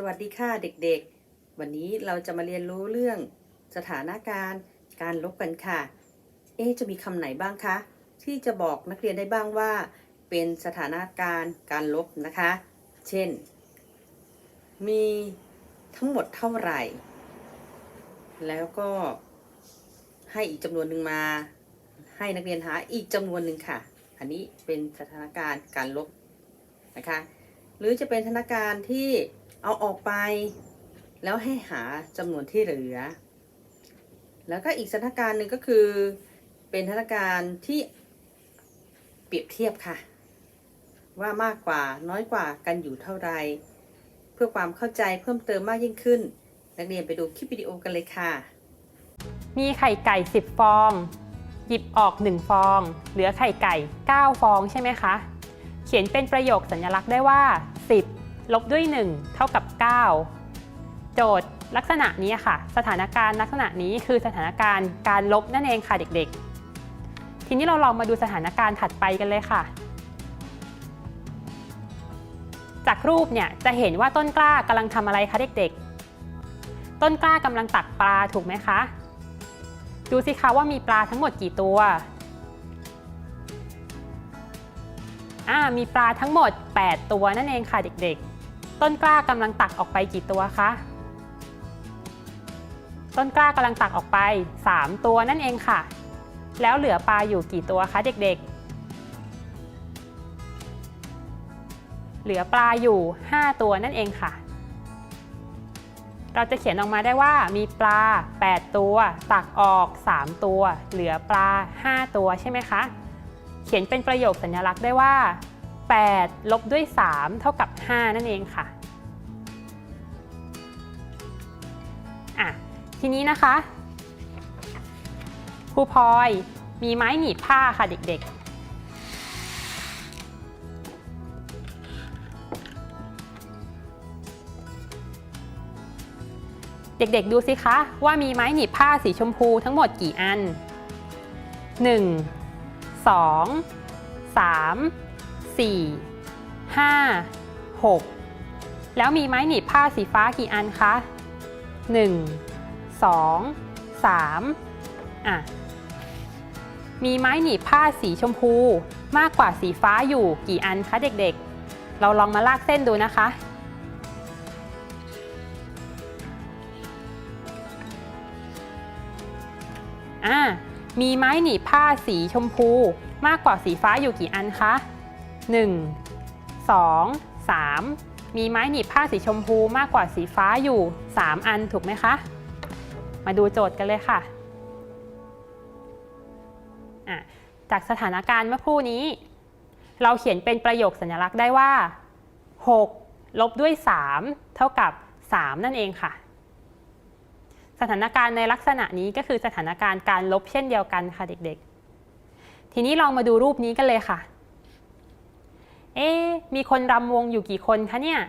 สวัสดีค่ะเด็กๆ วันนี้เราจะมาเรียนรู้เรื่องสถานการณ์การลบกันค่ะ เอ๊จะมีคำไหนบ้างคะ ที่จะบอกนักเรียนได้บ้างว่า เป็นสถานการณ์การลบนะคะ เช่น มีทั้งหมดเท่าไหร่ แล้วก็ให้อีกจำนวนหนึ่งมา ให้นักเรียนหาอีกจำนวนหนึ่งค่ะ อันนี้เป็นสถานการณ์การลบนะคะ หรือจะเป็นสถานการณ์ที่ เอาออกไป แล้วให้หาจำนวนที่เหลือ แล้วก็อีกสถานการณ์หนึ่งก็คือ เป็นสถานการณ์ที่เปรียบเทียบค่ะ ว่ามากกว่าน้อยกว่ากันอยู่เท่าไร เพื่อความเข้าใจเพิ่มเติมมากยิ่งขึ้น นักเรียนไปดูคลิปวิดีโอกันเลยค่ะ มีไข่ไก่ 10 ฟอง หยิบออก 1 ฟอง เหลือไข่ไก่ 9 ฟองใช่ไหมคะ เขียนเป็นประโยคสัญลักษณ์ได้ว่า 10 ลบด้วย 1 เท่ากับ 9 โจทย์ลักษณะนี้ค่ะ สถานการณ์ลักษณะนี้คือสถานการณ์การลบนั่นเองค่ะเด็กๆ ทีนี้เราลองมาดูสถานการณ์ถัดไปกันเลยค่ะ จากรูปเนี่ยจะเห็นว่าต้นกล้ากำลังทำอะไรคะเด็กๆ ต้นกล้ากำลังตักปลาถูกไหมคะ ดูสิคะว่ามีปลาทั้งหมดกี่ตัวอ่ามีปลาทั้งหมด 8 ตัวนั่นเองค่ะเด็กๆ ต้นกล้ากำลังตักออกไปกี่ตัวคะ ต้นกล้ากำลังตักออกไป 3 ตัวนั่นเองค่ะ แล้วเหลือปลาอยู่กี่ตัวคะเด็กๆ เหลือปลาอยู่ 5 ตัวนั่นเองค่ะ เราจะเขียนออกมาได้ว่ามีปลา 8 ตัว ตักออก 3 ตัว เหลือปลา 5 ตัวใช่ไหมคะ เขียนเป็นประโยคสัญลักษณ์ได้ว่า 8 ลบด้วย 3 เท่ากับ 5 นั่นเองค่ะอะ ทีนี้นะคะครูพลอยมีไม้หนีบผ้าค่ะเด็กๆ เด็กๆดูสิคะว่ามีไม้หนีบผ้าสีชมพูทั้งหมดกี่อัน 1 2 3 4 5 6 แล้วมีไม้หนีบผ้าสีฟ้ากี่อันคะ 1 2 3อะมีไม้หนีบผ้าสีชมพูมากกว่าสีฟ้าอยู่กี่อันคะเด็กๆ เราลองมาลากเส้นดูนะคะ อ่ามีไม้หนีบผ้าสีชมพูมากกว่าสีฟ้าอยู่กี่อันคะ 1 2 3 มีไม้หนีบผ้าสีชมพูมากกว่าสีฟ้าอยู่ 3 อันถูกไหมคะ มาดูโจทย์กันเลยค่ะะจากสถานการณ์เมื่อครู่นี้ เราเขียนเป็นประโยคสัญลักษณ์ได้ว่า 6 ลบด้วย 3 เท่ากับ 3 นั่นเองค่ะ สถานการณ์ในลักษณะนี้ก็คือสถานการณ์การลบเช่นเดียวกันค่ะเด็กๆ ทีนี้ลองมาดูรูปนี้กันเลยค่ะ เอ๊มีคนรำวงอยู่กี่คนคะเนี่ย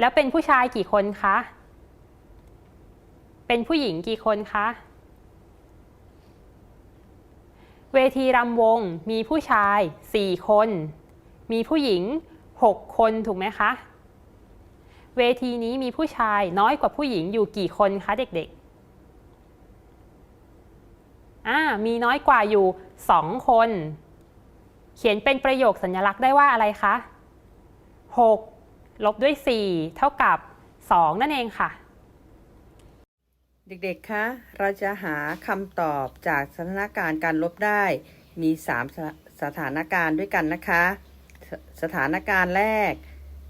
แล้วเป็นผู้ชายกี่คนคะ เป็นผู้หญิงกี่คนคะ เวทีรำวงมีผู้ชาย 4 คน มีผู้หญิง 6 คนถูกไหมคะ เวทีนี้มีผู้ชายน้อยกว่าผู้หญิงอยู่กี่คนคะเด็กๆ อ่า มีน้อยกว่าอยู่ 2 คน ขียนเป็นประโยคสัญลักษณ์ได้ว่าอะไรคะ 6 ลบด้วย 4 เท่ากับ 2 นั่นเองค่ะ เด็กๆ คะ เราจะหาคำตอบจากสถานการณ์การลบได้ มี 3 สสถานการณ์ด้วยกันนะคะสสถานการณ์แรก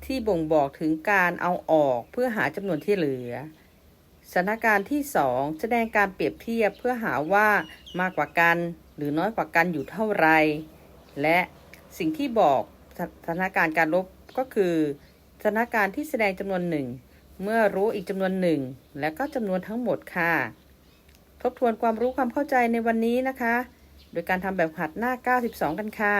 ที่บ่งบอกถึงการเอาออกเพื่อหาจำนวนที่เหลือ สถานการณ์ที่ 2 แสดงการเปรียบเทียบเพื่อหาว่ามากกว่ากัน หรือน้อยกว่ากันอยู่เท่าไหร่ และสิ่งที่บอกสถานการณ์การลบก็คือสถานการณ์ที่แสดงจำนวนหนึ่งเมื่อรู้อีกจำนวนหนึ่งและก็จำนวนทั้งหมดค่ะ ทบทวนความรู้ความเข้าใจในวันนี้นะคะ โดยการทำแบบหัดหน้า 92 กันค่ะ